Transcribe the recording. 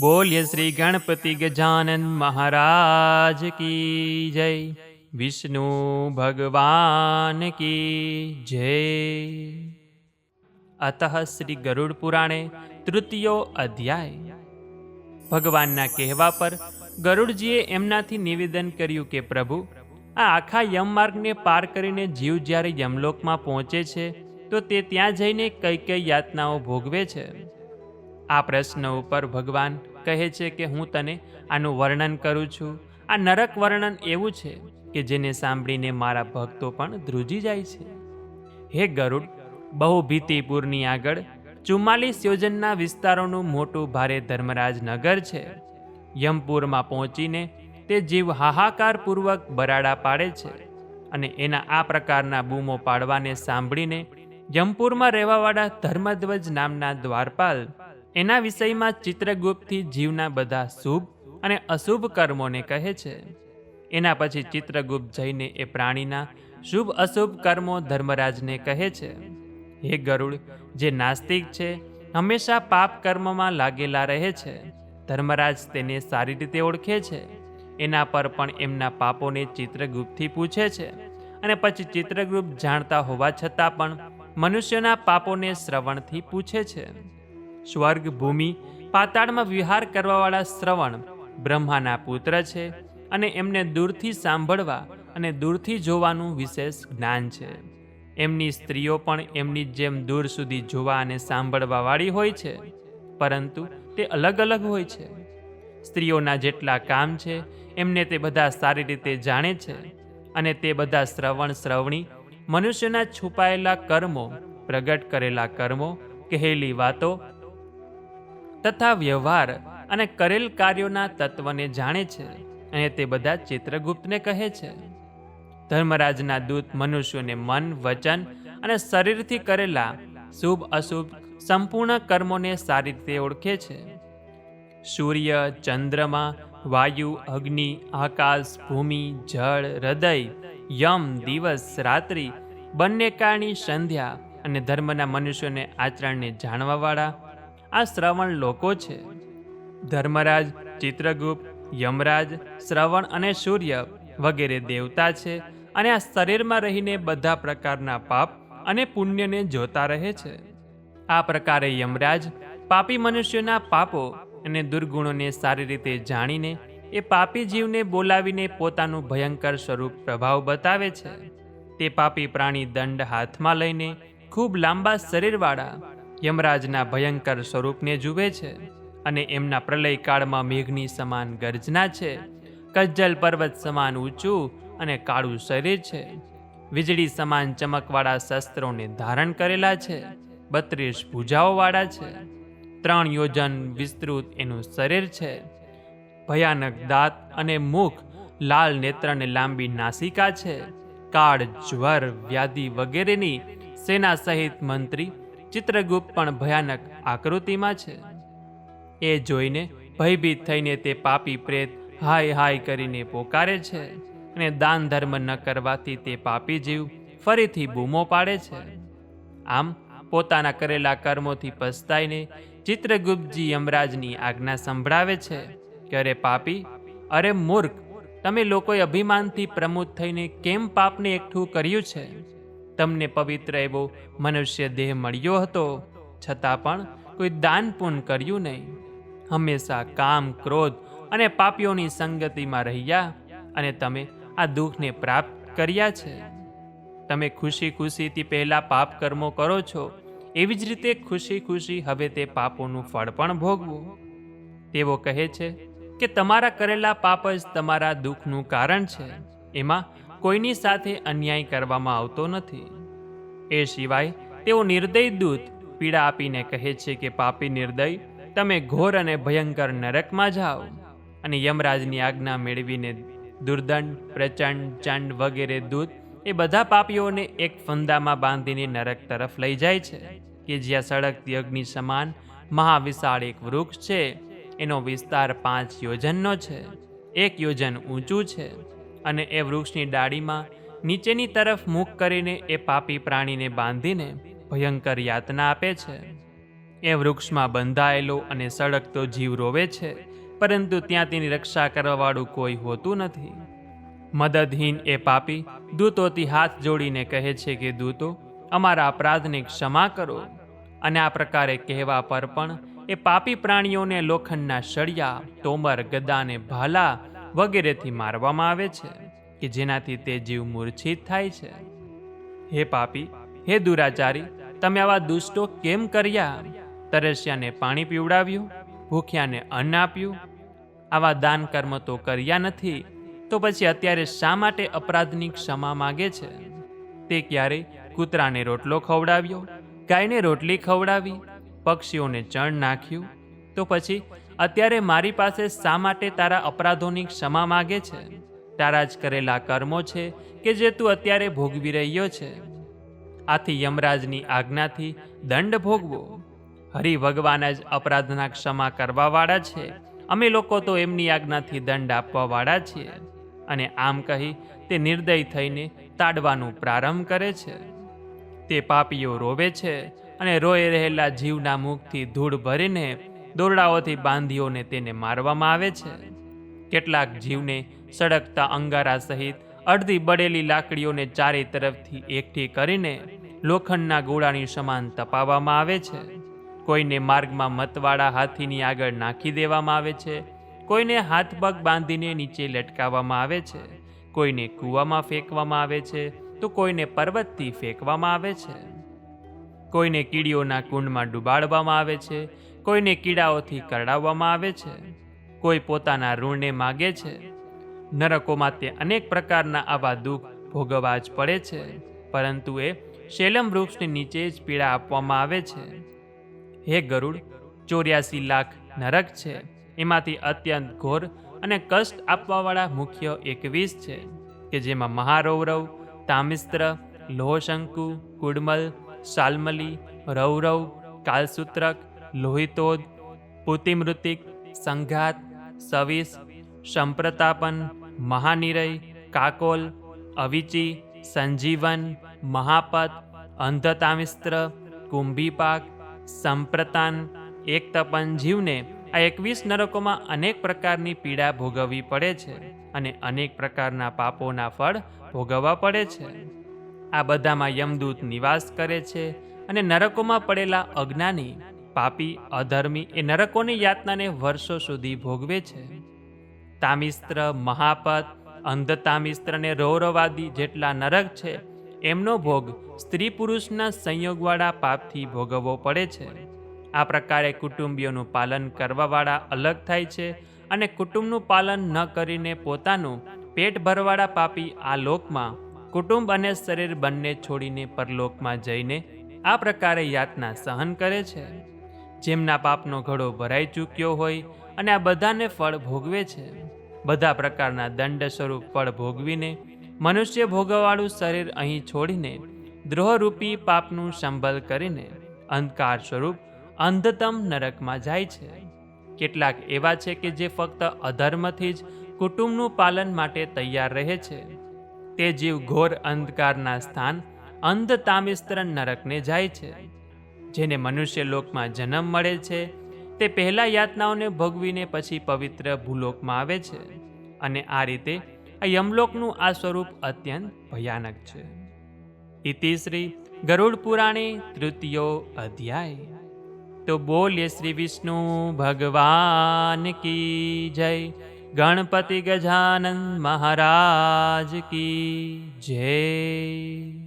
બોલ્ય શ્રી ગણપતિ ગજાનન મહારાજ કી જય. વિષ્ણુ ભગવાન કી જય. અતઃ શ્રી ગરુડ પુરાણે તૃતીયો અધ્યાય. ભગવાનના કહેવા પર ગરુડજીએ એમનાથી નિવેદન કર્યું કે, પ્રભુ, આ આખા યમમાર્ગને પાર કરીને જીવ જ્યારે યમલોકમાં પહોંચે છે, તો તે ત્યાં જઈને કઈ કઈ યાતનાઓ ભોગવે છે. આ પ્રશ્ન ઉપર ભગવાન કહે છે કે હું તને આનું વર્ણન કરું છું. આ નરક વર્ણન એવું છે કે જેને સાંભળીને મારા ભક્તો પણ ધ્રુજી જાય છે. હે ગરુડ, બહુ ભીતિપુરની આગળ ચુમ્માલીસ યોજનના વિસ્તારોનું મોટું ભારે ધર્મરાજ નગર છે. યમપુરમાં પહોંચીને તે જીવ હાહાકારપૂર્વક બરાડા પાડે છે અને એના આ પ્રકારના બૂમો પાડવાને સાંભળીને યમપુરમાં રહેવાવાળા ધર્મધ્વજ નામના દ્વારપાલ એના વિષયમાં ચિત્રગુપ્તથી જીવના બધા શુભ અને અશુભ કર્મોને કહે છે. એના પછી ચિત્રગુપ્ત જઈને એ પ્રાણીના શુભ અશુભ કર્મો ધર્મરાજને કહે છે. હે ગરુડ, જે નાસ્તિક છે, હંમેશા પાપ કર્મમાં લાગેલા રહે છે. ધર્મરાજ તેને સારી રીતે ઓળખે છે. એના પર પણ એમના પાપોને ચિત્રગુપ્તથી પૂછે છે. અને પછી ચિત્રગુપ્ત જાણતા હોવા છતાં પણ મનુષ્યના પાપોને શ્રવણથી પૂછે છે. સ્વર્ગ ભૂમિ પાતાળમાં વિહાર કરવાવાળા શ્રવણ બ્રહ્માના પુત્ર છે અને એમને દૂરથી સાંભળવા અને દૂરથી જોવાનું વિશેષ જ્ઞાન છે. એમની સ્ત્રીઓ પણ એમની જેમ દૂર સુધી જોવા અને સાંભળવાવાળી હોય છે, પરંતુ તે અલગ અલગ હોય છે. સ્ત્રીઓના જેટલા કામ છે, એમને તે બધા સારી રીતે જાણે છે અને તે બધા શ્રવણ શ્રવણી મનુષ્યના છુપાયેલા કર્મો, પ્રગટ કરેલા કર્મો, કહેલી વાતો તથા વ્યવહાર અને કરેલ કાર્યોના તત્વને જાણે છે અને તે બધા ચિત્રગુપ્તને કહે છે. ધર્મરાજના દૂત મનુષ્યોને મન, વચન અને શરીરથી કરેલા શુભ, અશુભ સંપૂર્ણ કર્મોને સારી રીતે ઓળખે છે. સૂર્ય, ચંદ્રમા, વાયુ, અગ્નિ, આકાશ, ભૂમિ, જળ, હૃદય, યમ, દિવસ, રાત્રિ, બંને કાળની સંધ્યા અને ધર્મના મનુષ્યોને આચરણને જાણવાવાળા આ શ્રવણ લોકો છે. ધર્મરાજ, ચિત્રગુપ્ત, યમરાજ, શ્રવણ અને સૂર્ય વગેરે દેવતા છે અને આ શરીરમાં રહીને બધા પ્રકારના પાપ અને પુણ્યને જોતા રહે છે. આ પ્રકારે યમરાજ પાપી મનુષ્યોના પાપો અને દુર્ગુણોને સારી રીતે જાણીને એ પાપી જીવને બોલાવીને પોતાનું ભયંકર સ્વરૂપ પ્રભાવ બતાવે છે. તે પાપી પ્રાણી દંડ હાથમાં લઈને ખૂબ લાંબા શરીરવાળા યમરાજના ભયંકર સ્વરૂપને જુએ છે અને એમના પ્રલય કાળમાં મેઘની સમાન ગર્જના છે. કજ્જલ પર્વત સમાન ઊંચું અને કાળું શરીર છે. વીજળી સમાન ચમકવાળા શસ્ત્રોને ધારણ કરેલા છે. બત્રીસ ભૂજાઓવાળા છે. ત્રણ યોજન વિસ્તૃત એનું શરીર છે. ભયાનક દાંત અને મુખ, લાલ નેત્ર અને લાંબી નાસિકા છે. કાળ, જ્વર, વ્યાધિ વગેરેની સેના સહિત મંત્રી ચિત્રગુપ્ત પણ ભયાનક આકૃતિમાં છે. એ જોઈને ભયભીત થઈને તે પાપી પ્રેત હાય હાય કરીને પોકારે છે અને દાન ધર્મ ન કરવાથી તે પાપી જીવ ફરીથી બૂમો પાડે છે. આમ પોતાના કરેલા કર્મોથી પસ્તાઈને ચિત્રગુપ્તજી યમરાજની આજ્ઞા સંભળાવે છે કે અરે પાપી, અરે મૂર્ખ, તમે લોકોએ અભિમાનથી પ્રમુદ થઈને કેમ પાપને એકઠું કર્યું છે? તમને પવિત્ર એવો મનુષ્ય દેહ મળ્યો હતો, છતાં પણ કોઈ દાન પૂર્ણ કર્યું નહીં. હંમેશા કામ, ક્રોધ અને પાપીઓની સંગતિમાં રહ્યા અને તમે આ દુઃખને પ્રાપ્ત કર્યા છે. તમે ખુશી ખુશીથી પહેલાં પાપ કર્મો કરો છો, એવી જ રીતે ખુશી ખુશી હવે તે પાપોનું ફળ પણ ભોગવું. તેઓ કહે છે કે તમારા કરેલા પાપ જ તમારા દુઃખનું કારણ છે. એમાં કોઈની સાથે અન્યાય કરવામાં આવતો નથી. એ સિવાય, તેઓ નિર્દય દૂત પીડા આપીને કહે છે કે, પાપી નિર્દય, તમે ઘોર અને ભયંકર નરકમાં જાઓ. અને યમરાજની આજ્ઞા મેળવીને દુર્દંડ, પ્રચંડ, ચંડ વગેરે દૂત એ બધા પાપીઓને એક ફંદામાં બાંધીને નરક તરફ લઈ જાય છે. કે જ્યાં સળગતી અગ્નિ સમાન મહાવિશાળ એક વૃક્ષ છે, એનો વિસ્તાર પાંચ યોજનનો છે. એક યોજન ઊંચું છે. અને એ વૃક્ષની ડાળીમાં નીચેની તરફ મુખ કરીને એ પાપી પ્રાણીને બાંધીને ભયંકર યાતના આપે છે. એ વૃક્ષમાં બંધાયેલો અને સળગતો જીવ રોવે છે, પરંતુ ત્યાં તેની રક્ષા કરવાવાળું કોઈ હોતું નથી. મદદહીન એ પાપી દૂતોથી હાથ જોડીને કહે છે કે, દૂતો, અમારા અપરાધને ક્ષમા કરો. અને આ પ્રકારે કહેવા પર પણ એ પાપી પ્રાણીઓને લોખંડના સળિયા, તોમર, ગદાને ભાલા વગેરેથી મારવામાં આવે છે, કે જેનાથી તે જીવ મૂર્છિત થાય છે. હે પાપી, હે દુરાચારી, તમે આવા દુષ્ટો કેમ કર્યા? તરસ્યાને પાણી પીવડાવ્યું, ભૂખ્યાને અન્ન આપ્યું. આવા દાન કર્મ તો કર્યા નથી, તો પછી અત્યારે શા માટે અપરાધની ક્ષમા માગે છે? તે ક્યારે કૂતરાને રોટલો ખવડાવ્યો, ગાયને રોટલી ખવડાવી, પક્ષીઓને ચણ નાખ્યું તો પછી, અત્યારે મારી પાસે શા માટે તારા અપરાધોની ક્ષમા માગે છે? તારા જ કરેલા કર્મો છે કે જે તું અત્યારે ભોગવી રહ્યો છે? આથી યમરાજની આજ્ઞાથી દંડ ભોગવો. હરિ ભગવાન જ અપરાધના ક્ષમા કરવાવાળા છે. અમે લોકો તો એમની આજ્ઞાથી દંડ આપવાવાળા છીએ. અને આમ કહી તે નિર્દય થઈને તાડવાનું પ્રારંભ કરે છે. તે પાપીઓ રોવે છે અને રોઈ રહેલા જીવના મુખથી ધૂળ ભરીને દોરડાઓથી બાંધીઓને તેને મારવામાં આવે છે. કેટલાક જીવને સળગતા અંગારા સહિત અડધી બળેલી લાકડીઓને ચારે તરફથી એકઠી કરીને લોખંડના ગોળાની સમાન તપાવવામાં આવે છે. કોઈને માર્ગમાં મતવાળા હાથીની આગળ નાખી દેવામાં આવે છે. કોઈને હાથ પગ બાંધીને નીચે લટકાવવામાં આવે છે. કોઈને કૂવામાં ફેંકવામાં આવે છે. તો કોઈને પર્વતથી ફેંકવામાં આવે છે. કોઈને કીડીઓના કુંડમાં ડૂબાડવામાં આવે છે. કોઈને કીડાઓથી કરડાવવામાં આવે છે. કોઈ પોતાના ઋણને માગે છે. નરકોમાં તે અનેક પ્રકારના આવા દુઃખ ભોગવવા જ પડે છે. પરંતુ એ શેલમ વૃક્ષની નીચે જ પીડા આપવામાં આવે છે. હે ગરુડ, ચોર્યાસી લાખ નરક છે. એમાંથી અત્યંત ઘોર અને કષ્ટ આપવાવાળા મુખ્ય એકવીસ છે, કે જેમાં મહારૌરવ, તામિસ્ત્ર, લોહશંકુ, કુડમલ શાલ્મલી રૌરવ, કાલસૂત્રક લોહિતોદ, પુતિમૃતિક, સંઘાત, સવિસ, સંપ્રતાપન, મહાનિરય, કાકોલ, અવિચી, સંજીવન, મહાપત, અંધતામિસ્ત્ર, કુંભીપાક, સંપ્રતાન, એકતપન જીવને આ એકવીસ નરકોમાં અનેક પ્રકારની પીડા ભોગવવી પડે છે અને અનેક પ્રકારના પાપોના ફળ ભોગવવા પડે છે. આ બધામાં યમદૂત નિવાસ કરે છે અને નરકોમાં પડેલા અજ્ઞાની પાપી, અધર્મી એ નરકોની યાતનાને વર્ષો સુધી ભોગવે છે. તામિસ્ત્ર, મહાપત અંધતામિસ્ત્રને રૌરવાદી જેટલા નરક છે, એમનો ભોગ સ્ત્રી પુરુષના સંયોગવાળા પાપથી ભોગવવો પડે છે. આ પ્રકારે કુટુંબીઓનું પાલન કરવાવાળા અલગ થાય છે અને કુટુંબનું પાલન ન કરીને પોતાનું પેટ ભરવાળા પાપી આ લોકમાં કુટુંબ અને શરીર બંને છોડીને પરલોકમાં જઈને આ પ્રકારે યાતના સહન કરે છે. જેમના પાપનો ઘડો ભરાઈ ચૂક્યો હોય અને આ બધાને ફળ ભોગવે છે. બધા પ્રકારના દંડ સ્વરૂપ ફળ ભોગવીને મનુષ્ય ભોગવવાળું શરીર અહીં છોડીને દ્રોહરૂપી પાપનું સંભલ કરીને અંધકાર સ્વરૂપ અંધતમ નરકમાં જાય છે. કેટલાક એવા છે કે જે ફક્ત અધર્મથી જ કુટુંબનું પાલન માટે તૈયાર રહે છે. તે જીવ ઘોર અંધકારના સ્થાન અંધ તામિસ્ત્રન નરકને જાય છે. જેને મનુષ્ય લોકમાં જન્મ મળે છે, તે પહેલાં યાતનાઓને ભોગવીને પછી પવિત્ર ભૂલોકમાં આવે છે. અને આ રીતે આ યમલોકનું આ સ્વરૂપ અત્યંત ભયાનક છે. ઇતિ શ્રી ગરુડ પુરાણે તૃતીયો અધ્યાય. તો બોલીએ શ્રી વિષ્ણુ, ભગવાન કી જય. ગણપતિ ગજાનંદ મહારાજ કી જય.